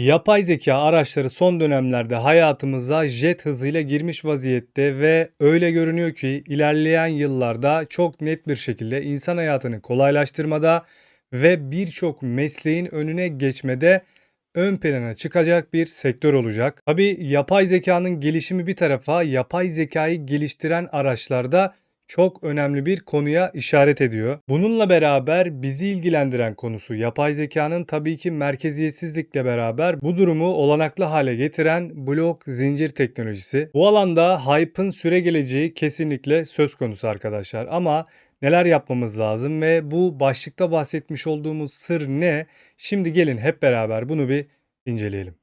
Yapay zeka araçları son dönemlerde hayatımıza jet hızıyla girmiş vaziyette ve öyle görünüyor ki ilerleyen yıllarda çok net bir şekilde insan hayatını kolaylaştırmada ve birçok mesleğin önüne geçmede ön plana çıkacak bir sektör olacak. Tabii yapay zekanın gelişimi bir tarafa, yapay zekayı geliştiren araçlarda çok önemli bir konuya işaret ediyor. Bununla beraber bizi ilgilendiren konusu yapay zekanın tabii ki merkeziyetsizlikle beraber bu durumu olanaklı hale getiren blok zincir teknolojisi. Bu alanda hype'ın süre geleceği kesinlikle söz konusu arkadaşlar ama neler yapmamız lazım ve bu başlıkta bahsetmiş olduğumuz sır ne? Şimdi gelin hep beraber bunu bir inceleyelim.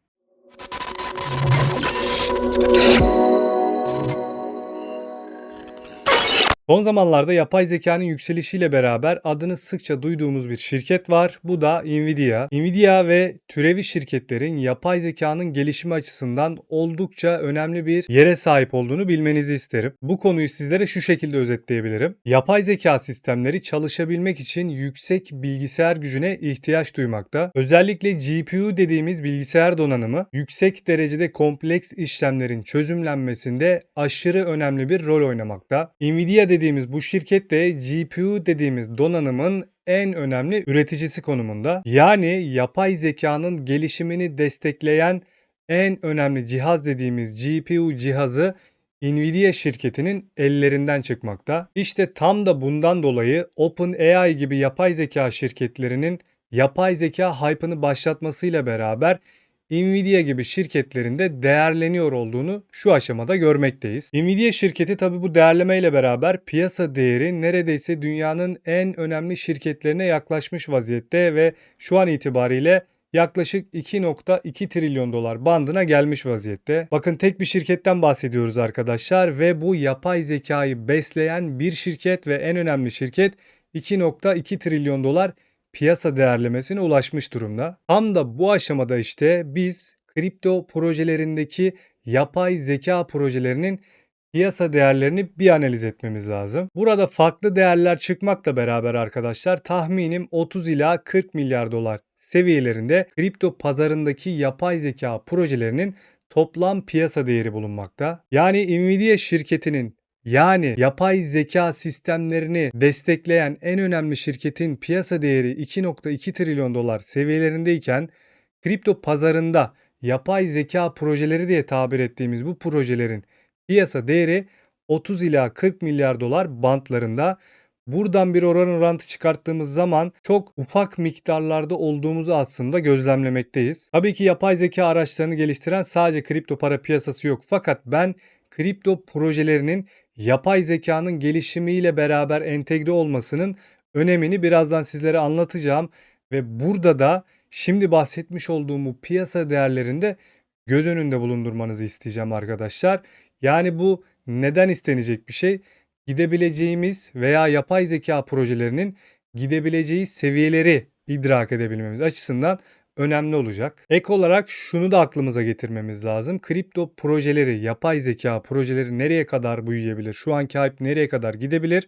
Son zamanlarda yapay zekanın yükselişiyle beraber adını sıkça duyduğumuz bir şirket var. Bu da Nvidia. Nvidia ve türevi şirketlerin yapay zekanın gelişimi açısından oldukça önemli bir yere sahip olduğunu bilmenizi isterim. Bu konuyu sizlere şu şekilde özetleyebilirim. Yapay zeka sistemleri çalışabilmek için yüksek bilgisayar gücüne ihtiyaç duymakta. Özellikle GPU dediğimiz bilgisayar donanımı yüksek derecede kompleks işlemlerin çözümlenmesinde aşırı önemli bir rol oynamakta. Nvidia dediğimiz bu şirket de GPU dediğimiz donanımın en önemli üreticisi konumunda. Yani yapay zekanın gelişimini destekleyen en önemli cihaz dediğimiz GPU cihazı Nvidia şirketinin ellerinden çıkmakta. İşte tam da bundan dolayı OpenAI gibi yapay zeka şirketlerinin yapay zeka hype'ını başlatmasıyla beraber Nvidia gibi şirketlerin de değerleniyor olduğunu şu aşamada görmekteyiz. Nvidia şirketi tabi bu değerleme ile beraber piyasa değeri neredeyse dünyanın en önemli şirketlerine yaklaşmış vaziyette ve şu an itibariyle yaklaşık 2.2 trilyon dolar bandına gelmiş vaziyette. Bakın tek bir şirketten bahsediyoruz arkadaşlar ve bu yapay zekayı besleyen bir şirket ve en önemli şirket 2.2 trilyon dolar piyasa değerlemesine ulaşmış durumda. Tam da bu aşamada işte biz kripto projelerindeki yapay zeka projelerinin piyasa değerlerini bir analiz etmemiz lazım. Burada farklı değerler çıkmakla beraber arkadaşlar tahminim 30 ila 40 milyar dolar seviyelerinde kripto pazarındaki yapay zeka projelerinin toplam piyasa değeri bulunmakta. Yani Nvidia şirketinin yani yapay zeka sistemlerini destekleyen en önemli şirketin piyasa değeri 2.2 trilyon dolar seviyelerindeyken kripto pazarında yapay zeka projeleri diye tabir ettiğimiz bu projelerin piyasa değeri 30 ila 40 milyar dolar bantlarında. Buradan bir oran orantı çıkarttığımız zaman çok ufak miktarlarda olduğumuzu aslında gözlemlemekteyiz. Tabii ki yapay zeka araçlarını geliştiren sadece kripto para piyasası yok. Fakat ben kripto projelerinin yapay zekanın gelişimiyle beraber entegre olmasının önemini birazdan sizlere anlatacağım ve burada da şimdi bahsetmiş olduğum bu piyasa değerlerinde göz önünde bulundurmanızı isteyeceğim arkadaşlar. Yani bu neden istenecek bir şey? Gidebileceğimiz veya yapay zeka projelerinin gidebileceği seviyeleri idrak edebilmemiz açısından önemli olacak. Ek olarak şunu da aklımıza getirmemiz lazım. Kripto projeleri, yapay zeka projeleri nereye kadar büyüyebilir? Şu anki hype nereye kadar gidebilir?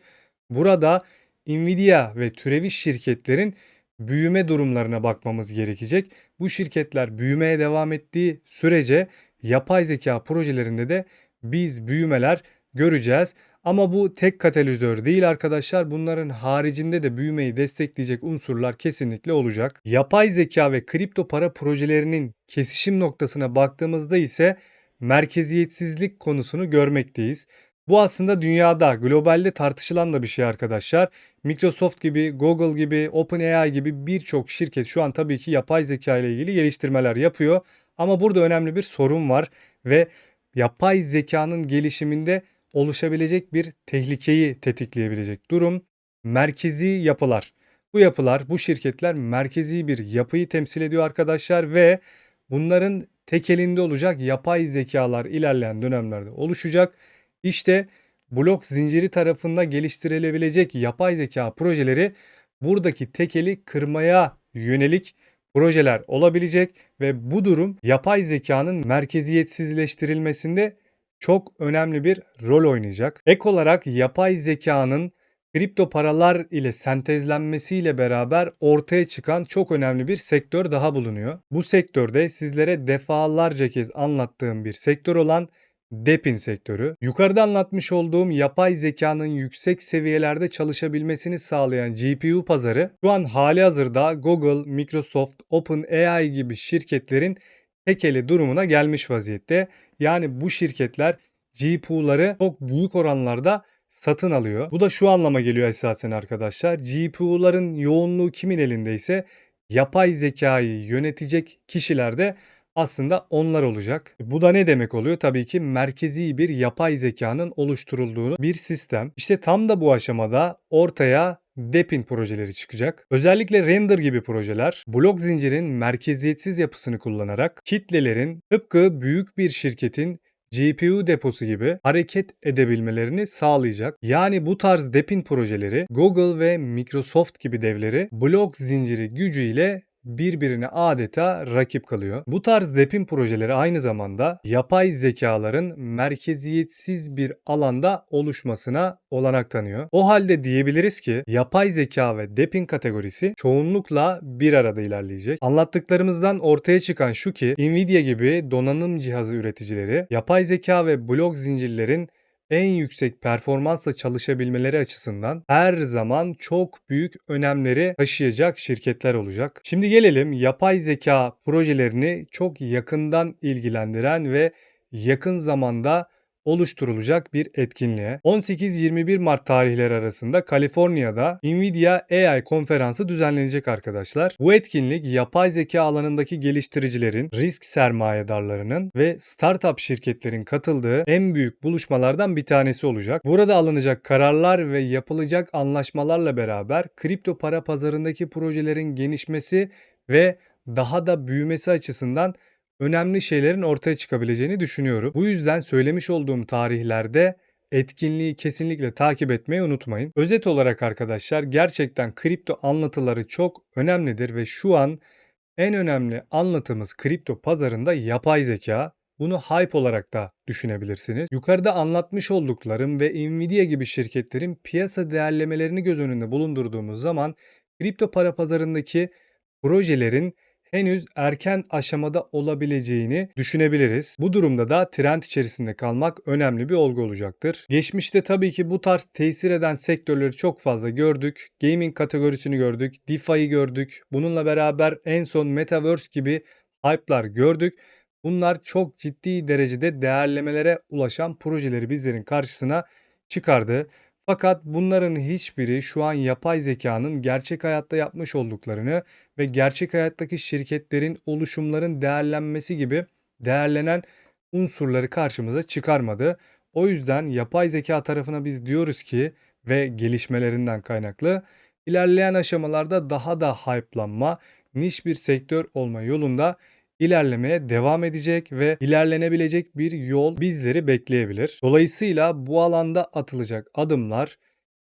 Burada Nvidia ve türevi şirketlerin büyüme durumlarına bakmamız gerekecek. Bu şirketler büyümeye devam ettiği sürece yapay zeka projelerinde de biz büyümeler göreceğiz. Ama bu tek katalizör değil arkadaşlar. Bunların haricinde de büyümeyi destekleyecek unsurlar kesinlikle olacak. Yapay zeka ve kripto para projelerinin kesişim noktasına baktığımızda ise merkeziyetsizlik konusunu görmekteyiz. Bu aslında dünyada, globalde tartışılan da bir şey arkadaşlar. Microsoft gibi, Google gibi, OpenAI gibi birçok şirket şu an tabii ki yapay zeka ile ilgili geliştirmeler yapıyor. Ama burada önemli bir sorun var ve yapay zekanın gelişiminde oluşabilecek bir tehlikeyi tetikleyebilecek durum merkezi yapılar. Bu yapılar, bu şirketler merkezi bir yapıyı temsil ediyor arkadaşlar ve bunların tek elinde olacak yapay zekalar ilerleyen dönemlerde oluşacak. İşte blok zinciri tarafında geliştirilebilecek yapay zeka projeleri buradaki tekeli kırmaya yönelik projeler olabilecek ve bu durum yapay zekanın merkeziyetsizleştirilmesinde çok önemli bir rol oynayacak. Ek olarak yapay zekanın kripto paralar ile sentezlenmesiyle beraber ortaya çıkan çok önemli bir sektör daha bulunuyor. Bu sektörde sizlere defalarca kez anlattığım bir sektör olan Depin sektörü. Yukarıda anlatmış olduğum yapay zekanın yüksek seviyelerde çalışabilmesini sağlayan GPU pazarı şu an hali hazırda Google, Microsoft, OpenAI gibi şirketlerin tekeli durumuna gelmiş vaziyette. Yani bu şirketler GPU'ları çok büyük oranlarda satın alıyor. Bu da şu anlama geliyor esasen arkadaşlar. GPU'ların yoğunluğu kimin elindeyse yapay zekayı yönetecek kişiler de aslında onlar olacak. Bu da ne demek oluyor? Tabii ki merkezi bir yapay zekanın oluşturulduğu bir sistem. İşte tam da bu aşamada ortaya Depin projeleri çıkacak. Özellikle render gibi projeler blok zincirin merkeziyetsiz yapısını kullanarak kitlelerin tıpkı büyük bir şirketin GPU deposu gibi hareket edebilmelerini sağlayacak. Yani bu tarz depin projeleri Google ve Microsoft gibi devleri blok zinciri gücüyle birbirine adeta rakip kalıyor. Bu tarz depin projeleri aynı zamanda yapay zekaların merkeziyetsiz bir alanda oluşmasına olanak tanıyor. O halde diyebiliriz ki yapay zeka ve depin kategorisi çoğunlukla bir arada ilerleyecek. Anlattıklarımızdan ortaya çıkan şu ki Nvidia gibi donanım cihazı üreticileri yapay zeka ve blok zincirlerin en yüksek performansla çalışabilmeleri açısından her zaman çok büyük önemleri taşıyacak şirketler olacak. Şimdi gelelim yapay zeka projelerini çok yakından ilgilendiren ve yakın zamanda oluşturulacak bir etkinliğe. 18-21 Mart tarihleri arasında Kaliforniya'da Nvidia AI konferansı düzenlenecek arkadaşlar. Bu etkinlik yapay zeka alanındaki geliştiricilerin, risk sermayedarlarının ve startup şirketlerin katıldığı en büyük buluşmalardan bir tanesi olacak. Burada alınacak kararlar ve yapılacak anlaşmalarla beraber kripto para pazarındaki projelerin gelişmesi ve daha da büyümesi açısından önemli şeylerin ortaya çıkabileceğini düşünüyorum. Bu yüzden söylemiş olduğum tarihlerde etkinliği kesinlikle takip etmeyi unutmayın. Özet olarak arkadaşlar gerçekten kripto anlatıları çok önemlidir ve şu an en önemli anlatımız kripto pazarında yapay zeka. Bunu hype olarak da düşünebilirsiniz. Yukarıda anlatmış olduklarım ve Nvidia gibi şirketlerin piyasa değerlemelerini göz önünde bulundurduğumuz zaman kripto para pazarındaki projelerin henüz erken aşamada olabileceğini düşünebiliriz. Bu durumda da trend içerisinde kalmak önemli bir olgu olacaktır. Geçmişte tabii ki bu tarz tesir eden sektörleri çok fazla gördük. Gaming kategorisini gördük, DeFi'yi gördük. Bununla beraber en son Metaverse gibi hype'lar gördük. Bunlar çok ciddi derecede değerlemelere ulaşan projeleri bizlerin karşısına çıkardı. Fakat bunların hiçbiri şu an yapay zekanın gerçek hayatta yapmış olduklarını ve gerçek hayattaki şirketlerin oluşumların değerlenmesi gibi değerlenen unsurları karşımıza çıkarmadı. O yüzden yapay zeka tarafına biz diyoruz ki ve gelişmelerinden kaynaklı ilerleyen aşamalarda daha da hype'lanma, niş bir sektör olma yolunda ilerlemeye devam edecek ve ilerlenebilecek bir yol bizleri bekleyebilir. Dolayısıyla bu alanda atılacak adımlar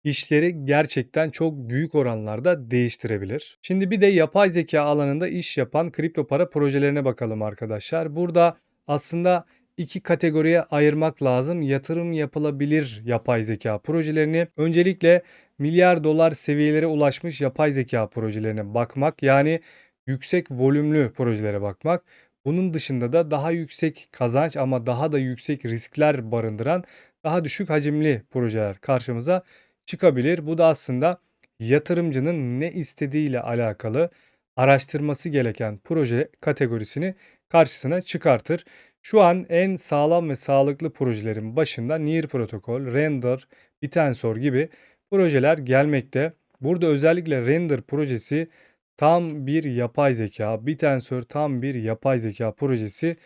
işleri gerçekten çok büyük oranlarda değiştirebilir. Şimdi bir de yapay zeka alanında iş yapan kripto para projelerine bakalım arkadaşlar. Burada aslında iki kategoriye ayırmak lazım. Yatırım yapılabilir yapay zeka projelerini. Öncelikle milyar dolar seviyelere ulaşmış yapay zeka projelerine bakmak. Yani yüksek volümlü projelere bakmak. Bunun dışında da daha yüksek kazanç ama daha da yüksek riskler barındıran daha düşük hacimli projeler karşımıza çıkabilir. Bu da aslında yatırımcının ne istediğiyle alakalı araştırması gereken proje kategorisini karşısına çıkartır. Şu an en sağlam ve sağlıklı projelerin başında Near Protocol, Render, Bitensor gibi projeler gelmekte. Burada özellikle Render projesi tam bir yapay zeka, Bitensor tam bir yapay zeka projesi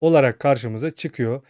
olarak karşımıza çıkıyor.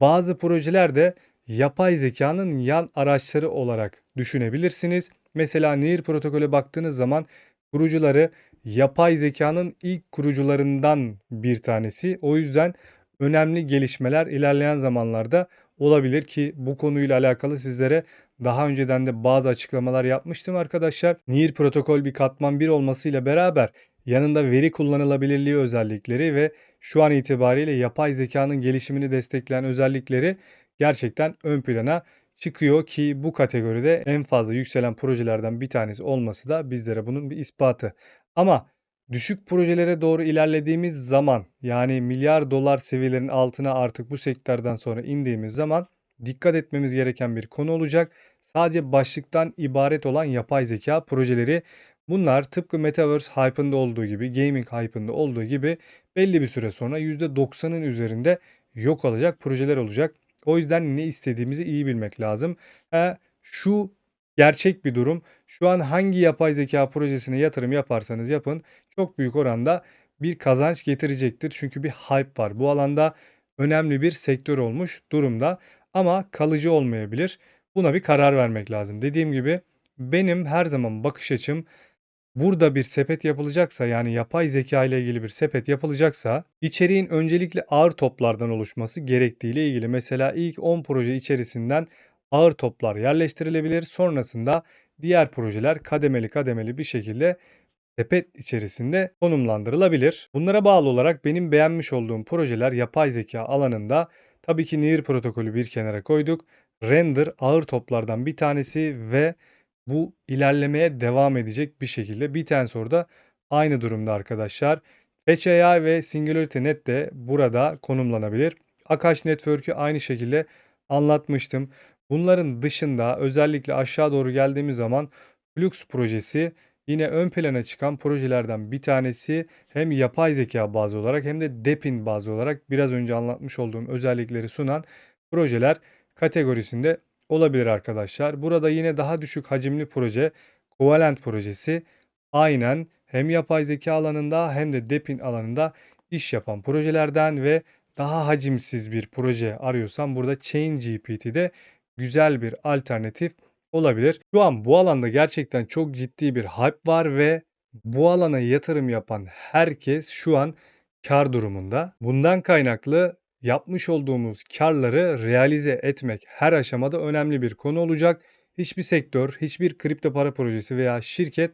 Bazı projeler de yapay zekanın yan araçları olarak düşünebilirsiniz. Mesela Near protokolü baktığınız zaman kurucuları yapay zekanın ilk kurucularından bir tanesi. O yüzden önemli gelişmeler ilerleyen zamanlarda olabilir ki bu konuyla alakalı sizlere daha önceden de bazı açıklamalar yapmıştım arkadaşlar. Near protokol bir katman 1 olmasıyla beraber yanında veri kullanılabilirliği özellikleri ve şu an itibariyle yapay zekanın gelişimini destekleyen özellikleri gerçekten ön plana çıkıyor ki bu kategoride en fazla yükselen projelerden bir tanesi olması da bizlere bunun bir ispatı. Ama düşük projelere doğru ilerlediğimiz zaman yani milyar dolar seviyelerinin altına artık bu sektörden sonra indiğimiz zaman dikkat etmemiz gereken bir konu olacak. Sadece başlıktan ibaret olan yapay zeka projeleri bunlar tıpkı Metaverse hype'ında olduğu gibi, gaming hype'ında olduğu gibi belli bir süre sonra %90'ın üzerinde yok olacak projeler olacak. O yüzden ne istediğimizi iyi bilmek lazım. E, şu gerçek bir durum. Şu an hangi yapay zeka projesine yatırım yaparsanız yapın çok büyük oranda bir kazanç getirecektir. Çünkü bir hype var. Bu alanda önemli bir sektör olmuş durumda ama kalıcı olmayabilir. Buna bir karar vermek lazım. Dediğim gibi benim her zaman bakış açım burada bir sepet yapılacaksa yani yapay zeka ile ilgili bir sepet yapılacaksa içeriğin öncelikle ağır toplardan oluşması gerektiği ile ilgili. Mesela ilk 10 proje içerisinden ağır toplar yerleştirilebilir. Sonrasında diğer projeler kademeli kademeli bir şekilde sepet içerisinde konumlandırılabilir. Bunlara bağlı olarak benim beğenmiş olduğum projeler yapay zeka alanında tabii ki Near protokolü bir kenara koyduk. Render ağır toplardan bir tanesi ve bu ilerlemeye devam edecek bir şekilde. Bir tane da aynı durumda arkadaşlar. Fetch AI ve SingularityNet de burada konumlanabilir. Akash Network'ü aynı şekilde anlatmıştım. Bunların dışında özellikle aşağı doğru geldiğimiz zaman Flux projesi yine ön plana çıkan projelerden bir tanesi hem yapay zeka bazı olarak hem de Depin bazı olarak biraz önce anlatmış olduğum özellikleri sunan projeler kategorisinde olabilir arkadaşlar. Burada yine daha düşük hacimli proje Covalent projesi aynen hem yapay zeka alanında hem de Depin alanında iş yapan projelerden ve daha hacimsiz bir proje arıyorsam burada Chain GPT'de güzel bir alternatif olabilir. Şu an bu alanda gerçekten çok ciddi bir hype var ve bu alana yatırım yapan herkes şu an kar durumunda. Bundan kaynaklı yapmış olduğumuz karları realize etmek her aşamada önemli bir konu olacak. Hiçbir sektör, hiçbir kripto para projesi veya şirket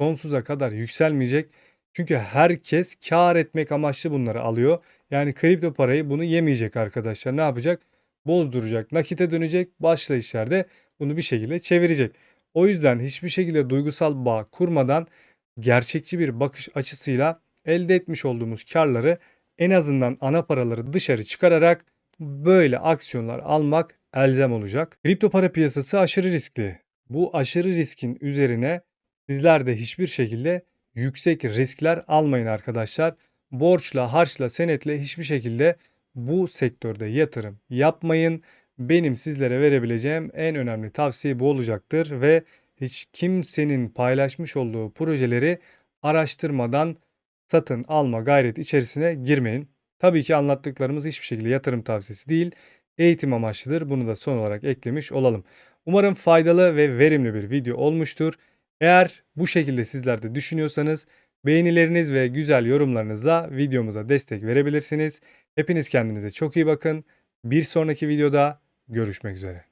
sonsuza kadar yükselmeyecek. Çünkü herkes kar etmek amaçlı bunları alıyor. Yani kripto parayı bunu yemeyecek arkadaşlar. Ne yapacak? Bozduracak, nakite dönecek, başla işlerde bunu bir şekilde çevirecek. O yüzden hiçbir şekilde duygusal bağ kurmadan gerçekçi bir bakış açısıyla elde etmiş olduğumuz karları en azından ana paraları dışarı çıkararak böyle aksiyonlar almak elzem olacak. Kripto para piyasası aşırı riskli. Bu aşırı riskin üzerine sizler de hiçbir şekilde yüksek riskler almayın arkadaşlar. Borçla, harçla, senetle hiçbir şekilde bu sektörde yatırım yapmayın. Benim sizlere verebileceğim en önemli tavsiye bu olacaktır ve hiç kimsenin paylaşmış olduğu projeleri araştırmadan satın alma gayreti içerisine girmeyin. Tabii ki anlattıklarımız hiçbir şekilde yatırım tavsiyesi değil, eğitim amaçlıdır. Bunu da son olarak eklemiş olalım. Umarım faydalı ve verimli bir video olmuştur. Eğer bu şekilde sizler de düşünüyorsanız beğenileriniz ve güzel yorumlarınızla videomuza destek verebilirsiniz. Hepiniz kendinize çok iyi bakın. Bir sonraki videoda görüşmek üzere.